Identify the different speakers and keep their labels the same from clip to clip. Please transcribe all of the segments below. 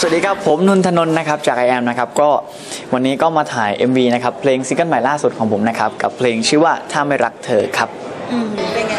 Speaker 1: สวัสดีครับ ผมนุนทนนท์นะครับจากไอแอมนะครับก็วันนี้ก็มาถ่าย MV นะครับเพลงซิงเกิลใหม่ล่าสุดของผมนะครับกับเพลงชื่อว่าถ้าไม่รักเธอครับ
Speaker 2: อืมเป็นไง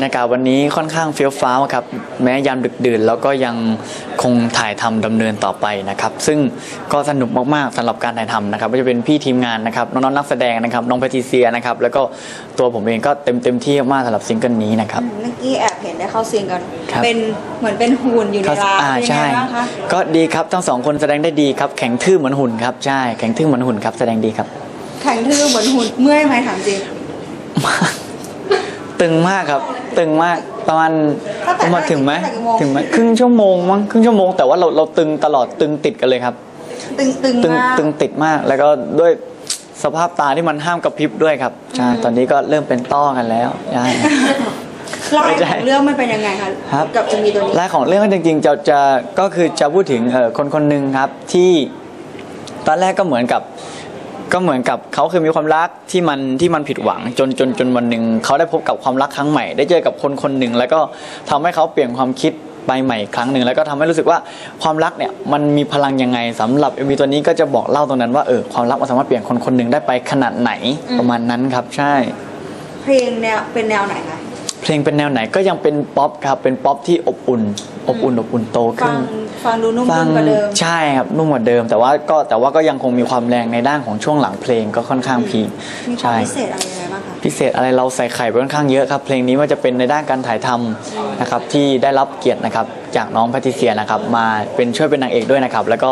Speaker 1: ในการวันนี้ค่อนข้างเฟี้ยวฟ้าวครับแม้ยามดึกดื่นแล้วก็ยังคงถ่ายทำดำเนินต่อไปนะครับ ซึ่งก็สนุกมากๆสำหรับการถ่ายทำนะครับไม่ว่าจะเป็นพี่ทีมงานนะครับน้องๆนักแสดงนะครับน้องแพทริเซียนะครับแล้วก็ตัวผมเองก็เต็มเต็มที่มากสำหรับซิงเกิลนี้นะครับ
Speaker 2: เมื่อกี้แอบเห็นได้เข้าซีนกัน
Speaker 1: ครับ
Speaker 2: เป็นเหมือนเป็นหุ่นอยู่ใน
Speaker 1: ครับ
Speaker 2: ร้าน
Speaker 1: อ่า
Speaker 2: เป็นยัง
Speaker 1: ใช่
Speaker 2: ไงบ้างคะ
Speaker 1: ก็ดีครับทั้งสองคนแสดงได้ดีครับแข็งทื่อเหมือนหุ่นครับใช่แข็งทื่อเหมือนหุ่นครับแสดงดีครับ
Speaker 2: แข็งทื่อเหมือนหุ่นเมื่อยไหมถามจริง
Speaker 1: ตึงมากครับ ตึงมากประมาณ
Speaker 2: ตั้งแต่
Speaker 1: ประมาณถึงไหม
Speaker 2: ตั้งแต่กี่โมง
Speaker 1: ถึงไหมครึ่งชั่วโมงมั้งครึ่งชั่วโมงแต่ว่าเราเราตึงตลอดตึงติดกันเลยครับ
Speaker 2: ตึงตึง
Speaker 1: ตึง
Speaker 2: มาก
Speaker 1: ตึงติดมากแล้วก็ด้วยสภาพตาที่มันห้ามกระพริบด้วยครับใช่ตอนนี้ก็เริ่มเป็นต้อกันแล้วใช่
Speaker 2: ลาย
Speaker 1: ไม่ใช่
Speaker 2: ของเรื่องมันเป็นยังไงคะ
Speaker 1: ครับ
Speaker 2: กับจะมีตัวนี้
Speaker 1: รายของเรื่องก็จริงๆจะจะก็คือจะพูดถึงเอ่อคนคนหนึ่งครับที่ตอนแรกก็เหมือนกับ ก็เหมือนกับเขาเคยมีความรักที่มันที่มันผิดหวังจนจนจนวันหนึ่งเขาได้พบกับความรักครั้งใหม่ ได้เจอกับคนคนหนึ่งแล้วก็ทำให้เขาเปลี่ยนความคิดไปใหม่อีกครั้งหนึ่งแล้วก็ทำให้รู้สึกว่าความรักเนี่ยมันมีพลังยังไงสำหรับ MV ตัวนี้ก็จะบอกเล่าตรงนั้นว่าเออความรักมันสามารถเปลี่ยนคนคนหนึ่งได้ไปขนาดไหนประมาณนั้นครับใช่
Speaker 2: เพลงแนวเป็นแนวไหนคะ
Speaker 1: เพลงเป็นแนวไหนก็ยังเป็นป๊อปครับ เป็นป๊อปที่อบอุ่น อบอุ่นอบอุ่นโต
Speaker 2: ฟั
Speaker 1: ขึ้
Speaker 2: ง
Speaker 1: น
Speaker 2: ฟังดูนุ่ม
Speaker 1: ฟั
Speaker 2: ขึ้นกว่าเดิม
Speaker 1: ใช่ครับนุ่มกว่าเดิม แต่ว่าก็แต่ว่าก็ยังคงมีความแรงในด้านของช่วงหลังเพลงก็ค่อนข้างพีค
Speaker 2: มีความ
Speaker 1: ใช่
Speaker 2: พิเศษอะไรยังไงบ้างคะ
Speaker 1: พิเศษอะไรเราใส่ไข่ไปค่อนข้างเยอะครับเพลงนี้ว่าจะเป็นในด้านการถ่ายทำนะครับที่ได้รับเกียรตินะครับจากน้องแพทิเซียนะครับมาเป็นช่วยเป็นนางเอกด้วยนะครับแล้วก็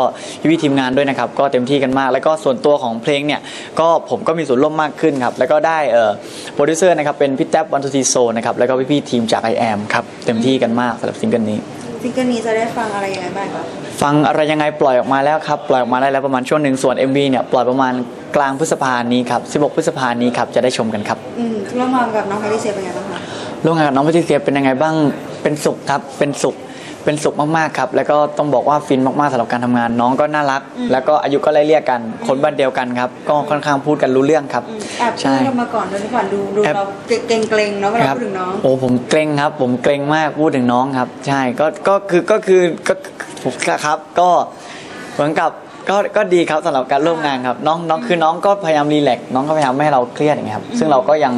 Speaker 1: พี่ๆทีมงานด้วยนะครับก็เต็มที่กันมาก แล้วก็ส่วนตัวของเพลงเนี่ยก็ผมก็มีส่วนร่วมมากขึ้นครับแล้วก็ได้เอ่อโปรดิวเซอร์นะครับเป็นพี่แท็บวันทูทีโซนะครับแล้วก็พี่ๆทีมจากไอแอมครับเต็มที่กันมากสำหรับซิงเกิลนี้
Speaker 2: ซิงเกิลนี้จะได้ฟังอะไรยังไงบ้างคะ
Speaker 1: ฟังอะไรยังไงปล่อยออกมาแล้วครับ ปล่อยออกมาได้แล้วประมาณช่วงหนึ่งส่วน MV เนี่ยปล่อยประมาณกลางพฤษภานี้ครับ16พฤษภานี้ครับจะได้ชมกันครับ
Speaker 2: อืมร่วมงานกับน้องแพทริเซียเป็นไงบ้างคะ
Speaker 1: ร่วมงานกับน้องพัทิเซียเป็นยังไงบ้างเป็นสุขครับเป็นสุข เป็นสุขมากๆครับ แล้วก็ต้องบอกว่าฟินมากๆสำหรับการทำงาน น้องก็น่ารัก แล้วก็อายุก็ไล่เรียกกัน คนบ้านเดียวกันครับ ก็ค่อนข้างพูดกันรู้เรื่องครับ
Speaker 2: อืมแอบพู
Speaker 1: ใช่
Speaker 2: ดกันมาก่อนด้วยก่อนดูดู
Speaker 1: แอบ
Speaker 2: เราเกรงเกรงๆเนาะเวลา
Speaker 1: ครับ
Speaker 2: พูดถึงน้อง
Speaker 1: โอ้ผมเกรงครับ ผมเกรงมากพูดถึงน้องครับ ใช่ก็ก็คือก็คือก็ผมครับก็เหมือนกับ ก็ก็ดีครับสำหรับการร่วมงานครับน้องน้องคือน้องก็พยายามรีแลกซ์น้องก็พยายามไม่ให้เราเครียดอย่างเงี้ยครับซึ่งเราก็ยัง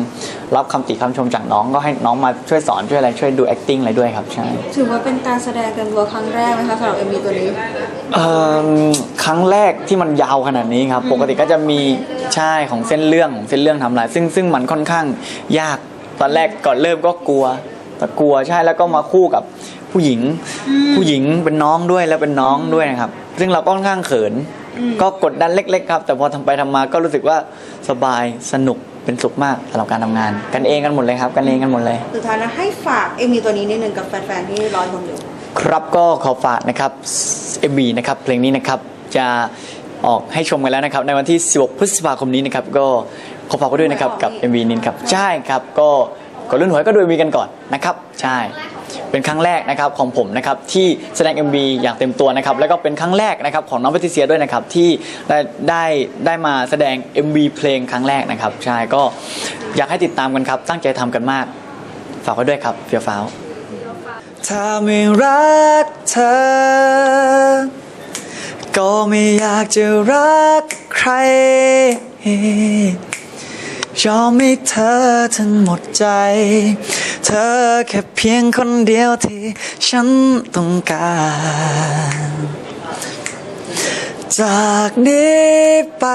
Speaker 1: รับคำติคำชมจากน้องก็ให้น้องมาช่วยสอนช่วยอะไรช่วยดู acting อะไรด้วยครับใช่
Speaker 2: ถือว่าเป็นการแสดงเต็มตัวครั้งแรกไหมคะสำหรับเอ็มวีตัวนี้
Speaker 1: เอิ่มครั้งแรกที่มันยาวขนาดนี้ครับ ปกติก็จะมีใช่ของเส้นเรื่องของเส้นเรื่องทำลายซึ่งซึ่งมันค่อนข้างยากตอนแรกก่อนเริ่มก็กลัว แต่กลัวใช่แล้วก็มาคู่กับผู้หญิง ผู้หญิงเป็นน้องด้วยแล้วเป็นน้องด้วยนะครับ ซึ่งเราก็ค่อนข้างเขิน ก็กดดันเล็ก ๆ ครับ แต่พอทำไปทำมาก็รู้สึกว่าสบายสนุกเป็นสุขมากสำหรับการทำงาน กันเองกันหมดเลยครับ กันเองกันหมดเลย
Speaker 2: สุดท้ายนะให้ฝากเอ็มวีตัวนี้นิดนึงกับแฟนๆที่รอชมอยู่
Speaker 1: ครับก็ขอฝากนะครับ MB นะครับเพลงนี้นะครับจะออกให้ชมกันแล้วนะครับในวันที่ 16 พฤษภาคมนี้นะครับก็ขอฝากไว้ด้วยนะครับกับ MV นี้ครับใช่ครับก็ ก่อนรุ่นหวยก็ดู MV กันก่อนนะครับใช่เป็นครั้งแรกนะครับของผมนะครับที่แสดง MV อย่างเต็มตัวนะครับแล้วก็เป็นครั้งแรกนะครับของน้องแพทิเซียด้วยนะครับที่ได้ได้ได้มาแสดง MV เพลงครั้งแรกนะครับใช่ก็อยากให้ติดตามกันครับตั้งใจทำกันมาก ฝากไว้ด้วยครับเฟียวฟ้าวถ้าไม่รักเธอ ก็ไม่อยากจะรักใคร ยอมให้เธอทั้งหมดใจ เธอแค่เพียงคนเดียวที่ฉันต้องการ จากนี้ไป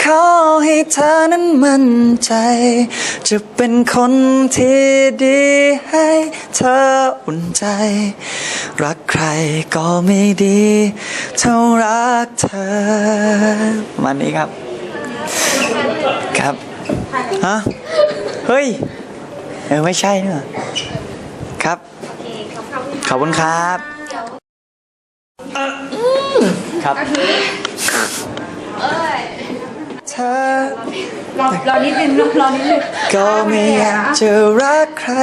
Speaker 1: ขอให้เธอนั้นมั่นใจ จะเป็นคนที่ดีให้เธออุ่นใจ รักใครก็ไม่ดี เท่ารักเธอมาณนี้ครับ ครับฮะเฮ้ยเออไม่ใช่เนอะครับ ขอบคุณครับครับเธอ
Speaker 2: รอรอนิดนึงรอนิดนึง
Speaker 1: ก็ไม่อยากจะรักใคร